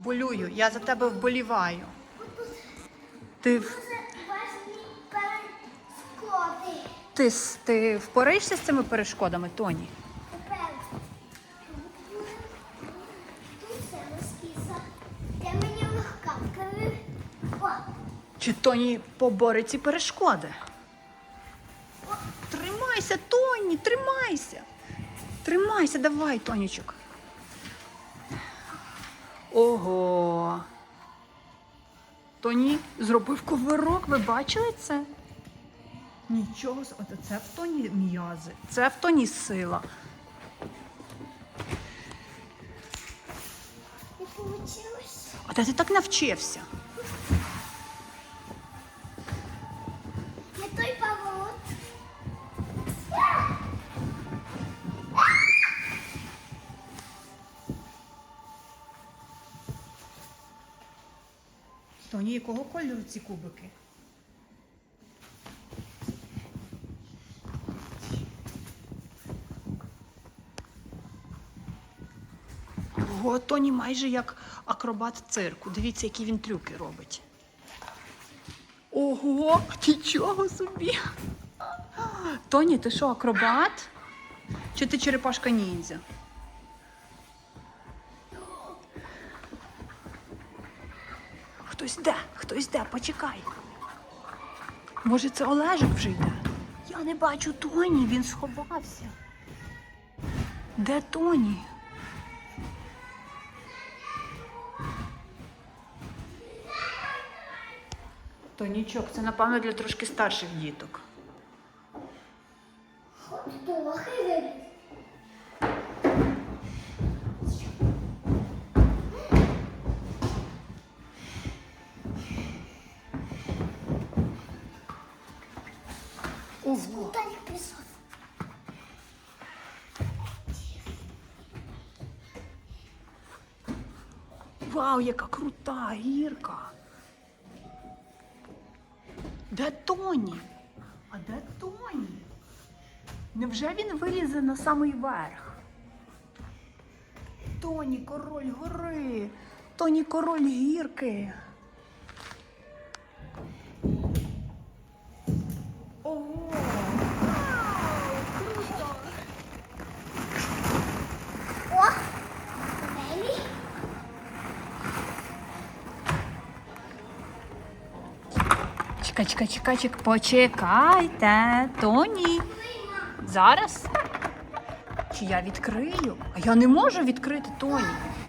Болюю, я за тебе вболіваю. Ти, ти, ти впораєшся з цими перешкодами, Тоні? Чи Тоні поборе ці перешкоди? Тримайся, Тоні, тримайся. Тримайся, давай, Тонічок. Ого. Тоні зробив ковирок, ви бачили це? Нічого, це в Тоні м'язи, це в Тоні сила. не вийшло. А ти так навчився? Тоні, якого кольору ці кубики? Ого, Тоні майже як акробат цирку. Дивіться, які він трюки робить. Ого, нічого собі. Тоні, ти що, акробат? Чи ти черепашка ніндзя? Хтось йде, хтось йде, почекай. Може, це Олежик вже йде? Я не бачу Тоні, він сховався. Де Тоні? Тонічок, це напевно для трошки старших діток. От трохи Ого. Далі. Вау, яка крута гірка. Де Тоні? А де Тоні? Невже він вилізе на самий верх? Тоні, король гори. Тоні, король гірки. Ого! Чекай, чекай, чекай, чекай. Почекайте, Тоні. Зараз. Чи я відкрию? А я не можу відкрити Тоні.